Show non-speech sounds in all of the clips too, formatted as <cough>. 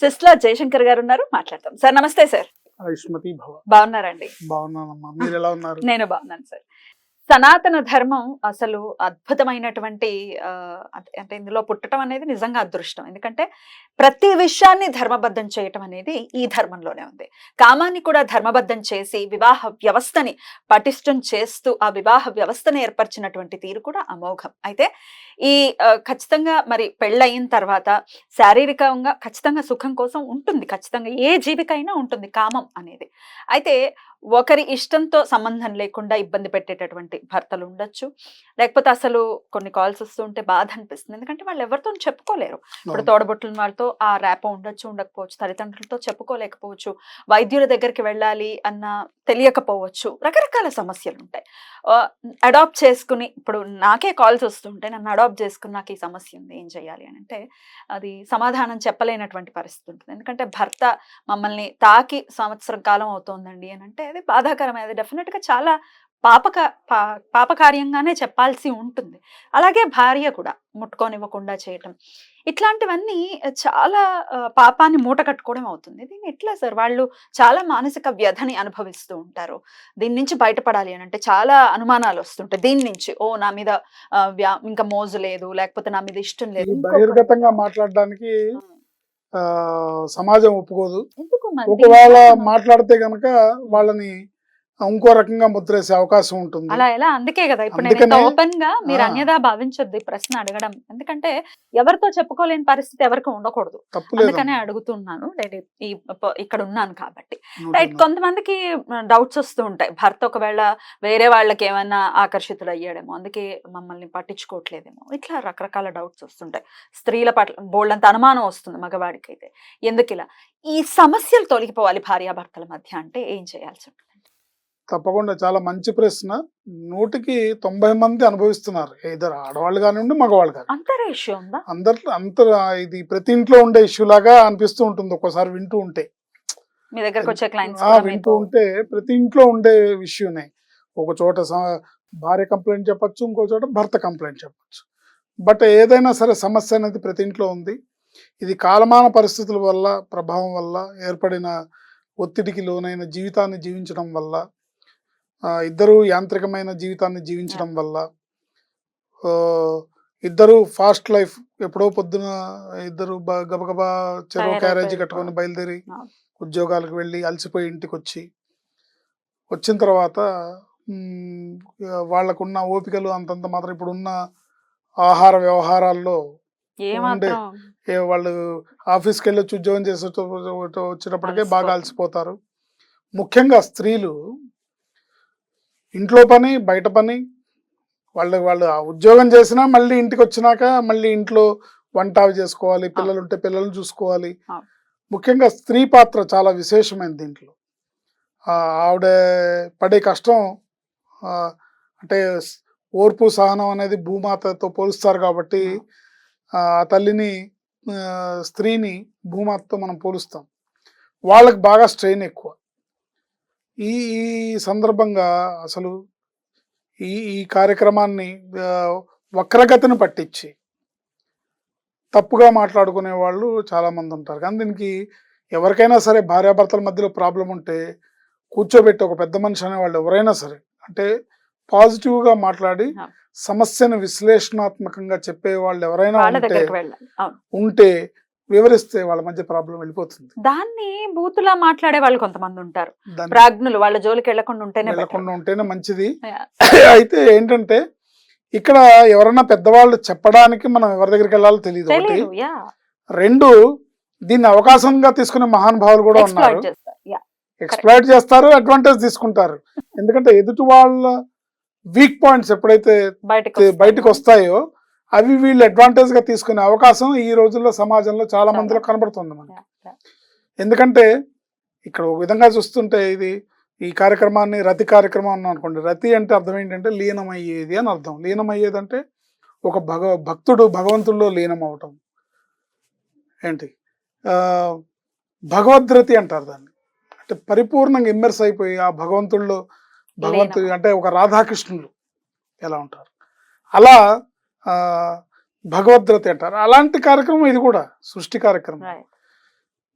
సిస్లా జయశంకర్ గారు ఉన్నారు మాట్లాడతాం. సార్ నమస్తే సార్. బాగున్నారండి. బాగున్నానమ్మా. మీరు ఎలా ఉన్నారు? నేను బాగున్నాను సార్. సనాతన ధర్మం అసలు అద్భుతమైనటువంటి అంటే- ఇందులో పుట్టడం అనేది నిజంగా అదృష్టం. ఎందుకంటే ప్రతి విషయాన్ని ధర్మబద్ధం చేయటం అనేది ఈ ధర్మంలోనే ఉంది. కామాన్ని కూడా ధర్మబద్ధం చేసి వివాహ వ్యవస్థని పటిష్టం చేస్తూ ఆ వివాహ వ్యవస్థను ఏర్పరిచినటువంటి తీరు కూడా అమోఘం. అయితే ఈ ఖచ్చితంగా మరి పెళ్ళయిన తర్వాత శారీరకంగా ఖచ్చితంగా సుఖం కోసం ఉంటుంది. ఖచ్చితంగా ఏ జీవికైనా ఉంటుంది కామం అనేది. అయితే ఒకరి ఇష్టంతో సంబంధం లేకుండా ఇబ్బంది పెట్టేటటువంటి భర్తలు ఉండొచ్చు లేకపోతే అసలు కొన్ని కాల్స్ వస్తుంటే బాధ అనిపిస్తుంది ఎందుకంటే వాళ్ళు ఎవరితో చెప్పుకోలేరు. ఇప్పుడు. తోడబుట్టిన వాళ్ళతో ఆ ర్యాప ఉండొచ్చు ఉండకపోవచ్చు. తల్లిదండ్రులతో చెప్పుకోలేకపోవచ్చు. వైద్యుల దగ్గరికి వెళ్ళాలి అన్న తెలియకపోవచ్చు. రకరకాల సమస్యలు ఉంటాయి అడాప్ట్ చేసుకుని ఇప్పుడు నాకే కాల్స్ వస్తుంటే నన్ను అడాప్ట్ చేసుకుని నాకు ఈ సమస్య ఉంది ఏం చేయాలి అని అంటే అది సమాధానం చెప్పలేనటువంటి పరిస్థితి ఉంటుంది. ఎందుకంటే భర్త మమ్మల్ని తాకి సంవత్సరం కాలం అవుతోందండి అని అంటే అది బాధాకరమైనది. డెఫినెట్గా చాలా పాపక పా పాపకార్యంగానే చెప్పాల్సి ఉంటుంది. అలాగే భార్య కూడా ముట్టుకోనివ్వకుండా చేయటం. ఇట్లాంటివన్నీ చాలా పాపాన్ని మూట కట్టుకోవడం అవుతుంది. దీన్ని ఎట్లా సార్? వాళ్ళు చాలా మానసిక వ్యధని అనుభవిస్తూ ఉంటారు. దీని నుంచి బయటపడాలి అని అంటే చాలా అనుమానాలు వస్తుంటాయి. దీని నుంచి ఓ నా మీద ఇంకా మోజు లేదు లేకపోతే నా మీద ఇష్టం లేదు బహిర్గతంగా మాట్లాడడానికి ఆ. సమాజం ఒప్పుకోదు? ఒకవేళ మాట్లాడితే గనక వాళ్ళని ఇంకో రకంగా ముద్రేసే అవకాశం ఉంటుంది. అలా ఎలా అందుకే కదా ఇప్పుడు నేను ఓపెన్గా మీరు. అన్యదా భావించొద్దు ఈ ప్రశ్న అడగడం. ఎందుకంటే ఎవరితో చెప్పుకోలేని పరిస్థితి ఎవరికి ఉండకూడదు. అందుకనే అడుగుతున్నాను. నేను ఈ ఇక్కడ ఉన్నాను కాబట్టి. రైట్ కొంతమందికి డౌట్స్ వస్తూ ఉంటాయి. భర్త ఒకవేళ వేరే వాళ్ళకి ఏమైనా ఆకర్షితులు అయ్యాడేమో అందుకే మమ్మల్ని పట్టించుకోవట్లేదేమో. ఇట్లా రకరకాల డౌట్స్ వస్తుంటాయి. స్త్రీల పట్ల బోల్డంత అనుమానం వస్తుంది మగవాడికి అయితే ఎందుకు ఇలా ఈ సమస్యలు తొలగిపోవాలి భార్యాభర్తల మధ్య అంటే ఏం చేయాల్సి ఉంటుంది? తప్పకుండా చాలా మంచి ప్రశ్న. నూటికి తొంభై మంది అనుభవిస్తున్నారు. ఇద్దరు ఆడవాళ్ళు కానివ్వండి మగవాళ్ళు కాని ఉందా? అందరు అంత ఇది ప్రతి ఇంట్లో ఉండే ఇష్యూ లాగా అనిపిస్తూ ఉంటుంది. ఒక్కోసారి వింటూ ఉంటే. మీ దగ్గరకు వచ్చే క్లయింట్స్ వింటూ ఉంటే ప్రతి ఇంట్లో ఉండే విషయమే. ఒక చోట భార్య కంప్లైంట్ చెప్పొచ్చు ఇంకో చోట భర్త కంప్లైంట్ చెప్పొచ్చు. బట్ ఏదైనా సరే సమస్య అనేది ప్రతి ఇంట్లో ఉంది. ఇది కాలమాన పరిస్థితుల వల్ల ప్రభావం వల్ల ఏర్పడిన ఒత్తిడికి లోనైన జీవితాన్ని జీవించడం వల్ల ఇద్దరు యాంత్రికమైన జీవితాన్ని జీవించడం వల్ల ఇద్దరు ఫాస్ట్ లైఫ్ ఎప్పుడో పొద్దున ఇద్దరు బ- గబగబా చెరో తయారైపోయి క్యారేజీ కట్టుకొని బయలుదేరి. ఉద్యోగాలకు వెళ్ళి అలసిపోయి ఇంటికి వచ్చి వచ్చిన తర్వాత వాళ్ళకున్న ఓపికలు అంతంత మాత్రం ఇప్పుడున్న ఆహార వ్యవహారాల్లో ఏ వాళ్ళు ఆఫీస్కి వెళ్ళి వచ్చి ఉద్యోగం చేసే వచ్చేటప్పటికే బాగా. అలసిపోతారు ముఖ్యంగా స్త్రీలు ఇంట్లో పని బయట పని వాళ్ళు వాళ్ళు ఆ ఉద్యోగం చేసినా మళ్ళీ ఇంటికి వచ్చినాక మళ్ళీ ఇంట్లో వంట అవి చేసుకోవాలి పిల్లలు ఉంటే పిల్లల్ని చూసుకోవాలి. ముఖ్యంగా స్త్రీ పాత్ర చాలా విశేషమైన దీంట్లో. ఆవిడ పడే కష్టం అంటే ఓర్పు సహనం అనేది భూమాతతో పోలుస్తారు కాబట్టి ఆ. తల్లిని స్త్రీని భూమాతతో మనం పోలుస్తాం. వాళ్ళకి బాగా స్ట్రెయిన్ ఎక్కువ. ఈ ఈ సందర్భంగా అసలు ఈ ఈ కార్యక్రమాన్ని వక్రగతిని పట్టించి తప్పుగా మాట్లాడుకునే వాళ్ళు చాలా మంది ఉంటారు. కానీ దీనికి ఎవరికైనా సరే భార్యాభర్తల మధ్యలో ప్రాబ్లం ఉంటే కూర్చోబెట్టి ఒక పెద్ద మనిషి అనే వాళ్ళు ఎవరైనా సరే అంటే పాజిటివ్గా మాట్లాడి. సమస్యను విశ్లేషణాత్మకంగా చెప్పే వాళ్ళు ఎవరైనా ఉంటే ఉంటే వివరిస్తే వాళ్ళ మధ్య ప్రాబ్లం వెళ్ళిపోతుంది. దాన్ని బూతులా మాట్లాడే వాళ్ళు కొంతమంది ఉంటారు. ప్రాజ్ఞులు వాళ్ళ జోలికి వెళ్ళకుండా ఉంటేనే. వెళ్ళకుండా ఉంటేనే మంచిది. <coughs> అయితే ఏంటంటే ఇక్కడ ఎవరన్నా పెద్దవాళ్ళు చెప్పడానికి మనం ఎవరి దగ్గరికి వెళ్ళాలో తెలియదు ఒకటి. రెండు దీన్ని అవకాశంగా తీసుకునే మహానుభావులు కూడా ఉన్నారు. ఎక్స్ప్లాయిట్ చేస్తారు అడ్వాంటేజ్ తీసుకుంటారు. ఎందుకంటే ఎదుటి వాళ్ళ వీక్ పాయింట్స్ ఎప్పుడైతే బయటకు వస్తాయో అవి వీళ్ళు అడ్వాంటేజ్గా తీసుకునే అవకాశం ఈ రోజుల్లో సమాజంలో చాలా మందిలో కనబడుతుంది మనకి. ఎందుకంటే ఇక్కడ ఒక విధంగా చూస్తుంటే ఇది ఈ కార్యక్రమాన్ని రతి కార్యక్రమం అన్నాం అనుకోండి. రతి అంటే అర్థం ఏంటంటే లీనమయ్యేది అని అర్థం. లీనమయ్యేది అంటే ఒక భగ భక్తుడు భగవంతుల్లో లీనం అవటం ఏంటి భగవద్రతి అంటారు దాన్ని. అంటే పరిపూర్ణంగా ఇమ్మర్స్ అయిపోయి ఆ భగవంతుల్లో భగవంతుడు అంటే ఒక రాధాకృష్ణులు ఎలా ఉంటారు? అలా భగవద్రతి అంటారు అలాంటి కార్యక్రమం ఇది కూడా సృష్టి కార్యక్రమం.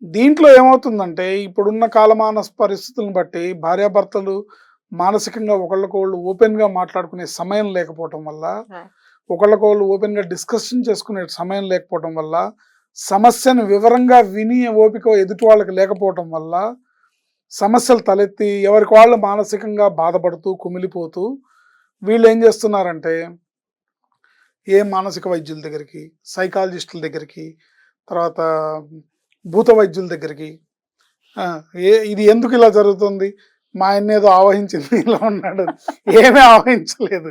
దీంట్లో ఏమవుతుందంటే ఇప్పుడున్న కాలమాన పరిస్థితులను బట్టి భార్యాభర్తలు మానసికంగా ఒకళ్ళకొకళ్ళు ఓపెన్గా మాట్లాడుకునే సమయం లేకపోవటం వల్ల. ఒకళ్ళకొకళ్ళు ఓపెన్గా డిస్కషన్ చేసుకునే సమయం లేకపోవటం వల్ల సమస్యను వివరంగా విని ఓపిక ఎదుటి వాళ్ళకి లేకపోవటం వల్ల సమస్యలు తలెత్తి ఎవరికి వాళ్ళు మానసికంగా బాధపడుతూ కుమిలిపోతూ వీళ్ళు ఏం చేస్తున్నారంటే ఏ మానసిక వైద్యుల దగ్గరికి సైకాలజిస్టుల దగ్గరికి తర్వాత భూత వైద్యుల దగ్గరికి ఏ ఇది ఎందుకు ఇలా జరుగుతుంది? మా ఆయన ఏదో ఆవహించింది ఇలా ఉన్నాడు. ఏమీ ఆవహించలేదు.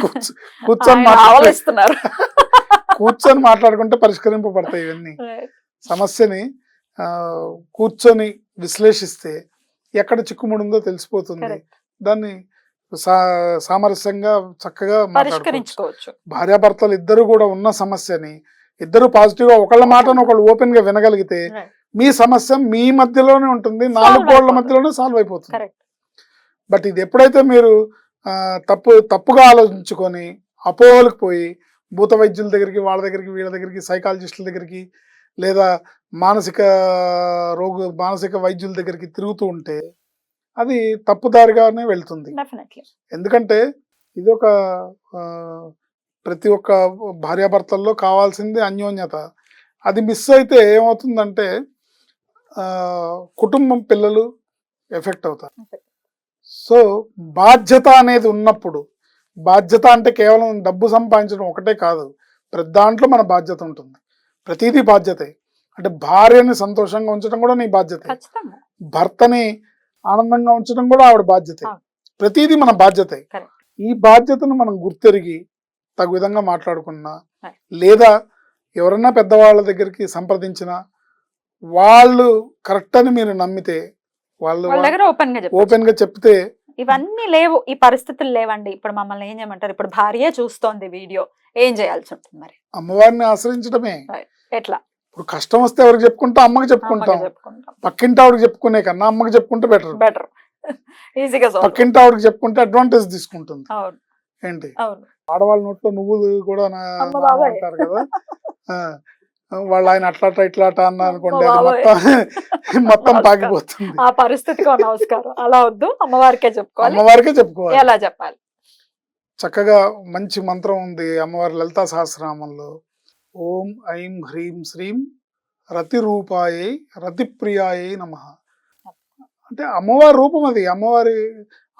కూర్చో- కూర్చొని ఆయన మాట్లాడు ఆవలిస్తున్నారు. కూర్చొని మాట్లాడుకుంటే పరిష్కరింపబడతాయి ఇవన్నీ. సమస్యని కూర్చొని విశ్లేషిస్తే ఎక్కడ చిక్కుముడి ఉందో తెలిసిపోతుంది. దాన్ని సామరస్యంగా చక్కగా పరిష్కరించుకోవచ్చు భార్యాభర్తలు ఇద్దరు కూడా ఉన్న సమస్యని ఇద్దరు పాజిటివ్గా ఒకళ్ళ మాటను ఒకళ్ళు ఓపెన్గా వినగలిగితే. మీ సమస్య మీ మధ్యలోనే ఉంటుంది నాలుగు గోళ్ళ. మధ్యలోనే సాల్వ్ అయిపోతుంది బట్ ఇది ఎప్పుడైతే మీరు తప్పు తప్పుగా ఆలోచించుకొని అపోహలకు పోయి భూత వైద్యుల దగ్గరికి వాళ్ళ దగ్గరికి వీళ్ళ దగ్గరికి సైకాలజిస్టుల దగ్గరికి లేదా మానసిక రోగు మానసిక వైద్యుల దగ్గరికి తిరుగుతూ ఉంటే అది తప్పుదారిగానే వెళ్తుంది. ఎందుకంటే ఇది ఒక ప్రతి ఒక్క భార్యాభర్తల్లో కావాల్సింది అన్యోన్యత. అది మిస్ అయితే ఏమవుతుందంటే కుటుంబం పిల్లలు ఎఫెక్ట్ అవుతారు. సో బాధ్యత అనేది ఉన్నప్పుడు బాధ్యత అంటే కేవలం డబ్బు సంపాదించడం ఒకటే కాదు ప్రతి దాంట్లో మన బాధ్యత ఉంటుంది. ప్రతిదీ బాధ్యతే. అంటే భార్యని సంతోషంగా ఉంచడం కూడా నీ బాధ్యత. భర్తని ఆనందంగా ఉంచడం కూడా ఆవిడ బాధ్యతే. ప్రతిదీ మన బాధ్యతే. ఈ బాధ్యతను మనం గుర్తెరిగి తగు విధంగా మాట్లాడుకున్నా. లేదా ఎవరన్నా పెద్దవాళ్ళ దగ్గరికి సంప్రదించినా వాళ్ళు కరెక్ట్ అని మీరు నమ్మితే వాళ్ళు ఓపెన్గా ఓపెన్గా చెప్తే ఇవన్నీ లేవు. ఈ పరిస్థితులు లేవండి. ఇప్పుడు మమ్మల్ని ఏం చేయమంటారు? ఇప్పుడు భార్య చూస్తోంది వీడియో. ఏం చేయాల్సి ఉంటుంది మరి? అమ్మవారిని ఆశ్రయించడమే ఎట్లా? ఇప్పుడు కష్టం వస్తే ఎవరికి చెప్పుకుంటా? అమ్మకి చెప్పుకుంటాం. పక్కింటి ఆవిడకి చెప్పుకునే కన్నా అమ్మకి చెప్పుకుంటే బెటర్ బెటర్ ఈజీగా. పక్కింటి ఆవిడకి చెప్పుకుంటే అడ్వాంటేజ్ తీసుకుంటుంది. ఏంటి? ఆడవాళ్ళ నోట్లో నువ్వులు కూడా. అంటారు కదా. వాళ్ళు ఆయన అట్లాట ఇట్లాట అన్న అనుకోండి. మొత్తం <laughs> మొత్తం. పాకిపోతుంది. ఆ పరిస్థితికి నమస్కారం. అలా వద్దు. అమ్మవారికే చెప్పుకోవాలి. అమ్మవారికే చెప్పుకోవాలి. ఎలా చెప్పాలి? చక్కగా మంచి మంత్రం ఉంది. అమ్మవారి లలితా సహస్రనామంలో. ఓం ఐం హ్రీం శ్రీం రతి రూపాయై రతి ప్రియాయై నమ. అంటే అమ్మవారి రూపం అది. అమ్మవారి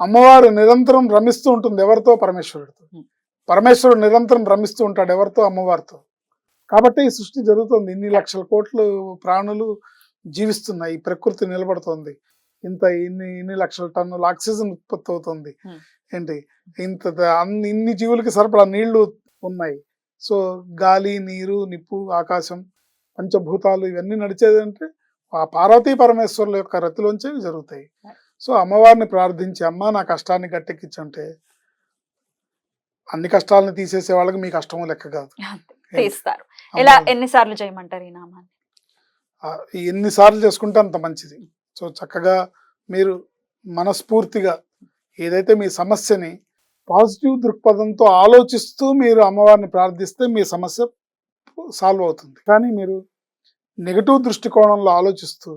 అమ్మవారు నిరంతరం రమిస్తూ ఉంటుంది ఎవరితో? పరమేశ్వరుడితో. పరమేశ్వరుడు నిరంతరం రమిస్తూ ఉంటాడు ఎవరితో? అమ్మవారితో. కాబట్టి ఈ సృష్టి జరుగుతుంది. ఇన్ని లక్షల కోట్లు ప్రాణులు జీవిస్తున్నాయి. ఈ ప్రకృతి నిలబడుతోంది. ఇంత ఇన్ని ఇన్ని లక్షల టన్నుల ఆక్సిజన్ ఉత్పత్తి అవుతుంది. ఏంటి? ఇంత అన్ని ఇన్ని జీవులకి సరిపడా నీళ్ళు ఉన్నాయి. సో గాలి నీరు నిప్పు ఆకాశం పంచభూతాలు ఇవన్నీ నడిచేది అంటే ఆ పార్వతీ పరమేశ్వరుల యొక్క రతిలోంచే జరుగుతాయి. సో అమ్మవారిని ప్రార్థించి అమ్మ నా కష్టాన్ని గట్టెక్కించంటే అన్ని కష్టాలను తీసేసే వాళ్ళకి మీ కష్టము లెక్క కాదు. తీస్తారు. ఇలా ఎన్నిసార్లు చేయమంటారు ఈ నామాన్ని? ఎన్నిసార్లు చేసుకుంటే అంత మంచిది. సో చక్కగా మీరు మనస్ఫూర్తిగా ఏదైతే మీ సమస్యని పాజిటివ్ దృక్పథంతో ఆలోచిస్తూ మీరు అమ్మవారిని ప్రార్థిస్తే మీ సమస్య సాల్వ్ అవుతుంది. కానీ మీరు నెగటివ్ దృష్టికోణంలో ఆలోచిస్తూ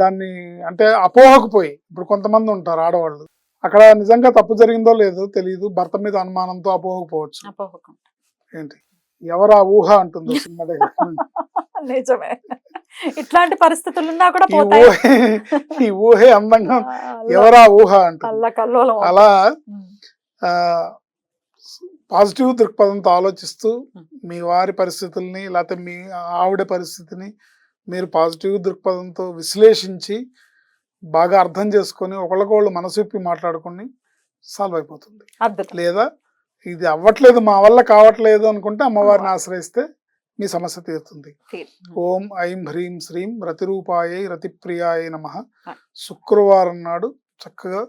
దాన్ని అంటే అపోహకు పోయి ఇప్పుడు కొంతమంది ఉంటారు ఆడవాళ్ళు. అక్కడ నిజంగా తప్పు జరిగిందో లేదో తెలియదు భర్త మీద అనుమానంతో అపోహకు. పోవచ్చు ఏంటి? ఎవరు ఆ ఊహ అంటుందో సినిమా దగ్గర? నిజమే. ఇట్లాంటి పరిస్థితులు ఉన్నా కూడా ఈ ఊహే అందంగా ఎవరా ఊహ అంటుంది? అవుతుంది. అలా పాజిటివ్ దృక్పథంతో ఆలోచిస్తూ. మీ వారి పరిస్థితుల్ని లేకపోతే మీ ఆవిడ పరిస్థితిని మీరు పాజిటివ్ దృక్పథంతో విశ్లేషించి బాగా అర్థం చేసుకొని ఒకళ్ళకొళ్ళు మనసు విప్పి మాట్లాడుకుని సాల్వ్ అయిపోతుంది. లేదా ఇది అవ్వట్లేదు మా వల్ల కావట్లేదు అనుకుంటే అమ్మవారిని ఆశ్రయిస్తే మీ సమస్య తీరుతుంది. తీర్- ఓం ఐం హ్రీం శ్రీం రతిరూపాయై రతిప్రియాయ నమ. శుక్రవారం నాడు చక్కగా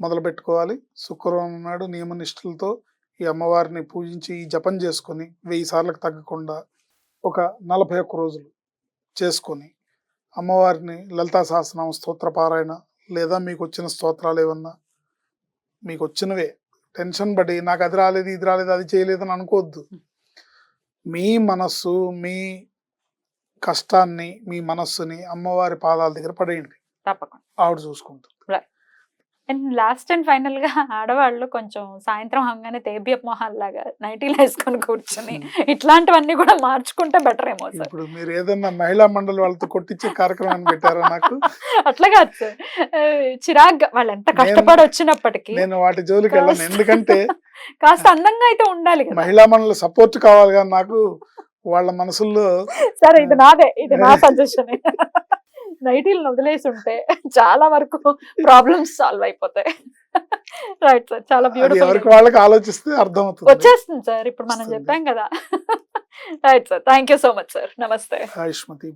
మొదలు పెట్టుకోవాలి శుక్రవారం నాడు నియమ నిష్ఠలతో ఈ అమ్మవారిని పూజించి ఈ జపం చేసుకొని వెయ్యి సార్లకు తగ్గకుండా ఒక నలభై ఒక్క రోజులు చేసుకొని అమ్మవారిని లలితా సహస్రనామ స్తోత్ర పారాయణ లేదా మీకు వచ్చిన స్తోత్రాలు ఏమన్నా మీకు వచ్చినవే. టెన్షన్ పడి నాకు అది రాలేదు ఇది రాలేదు అది చేయలేదు అని అనుకోవద్దు. మీ మనస్సు మీ కష్టాన్ని మీ మనస్సుని అమ్మవారి పాదాల దగ్గర పడేయండి. తప్పకుండా. ఆవిడ చూసుకుంటుంది. అండ్ లాస్ట్ అండ్ ఫైనల్గా ఆడవాళ్ళు కొంచెం సాయంత్రం హంగానే తేబియప్ మొహాల్ లాగా నైటీలు వేసుకొని కూర్చొని <laughs> ఇట్లాంటివన్నీ కూడా మార్చుకుంటే బెటర్ ఏమో సార్. ఇప్పుడు మీరు ఏదన్నా మహిళా మండలి వాళ్ళతో కొట్టించే కార్యక్రమాన్ని పెట్టారా నాకు? <laughs> అట్లా కాదు సార్. ఆ, చిరాగ్గా వాళ్ళు ఎంత కష్టపడి వచ్చినప్పటికీ నేను వాటి జోలికి వెళ్ళను. ఎందుకంటే <laughs> కాస్త అందంగా అయితే ఉండాలి మహిళా మండలి సపోర్ట్ కావాలి కానీ నాకు. వాళ్ళ మనసుల్లో సరే ఇది నాదే. ఇది నా సజెషన్ నైటీలను వదిలేసి ఉంటే చాలా వరకు ప్రాబ్లమ్స్ సాల్వ్ అయిపోతాయి. రైట్ సార్ చాలా బ్యూటిఫుల్ వాళ్ళకి ఆలోచిస్తే అర్థమవుతుంది. వచ్చేస్తుంది సార్ ఇప్పుడు మనం. చెప్పాం కదా. Right sir thank you so much sir నమస్తే ఆయుష్మతి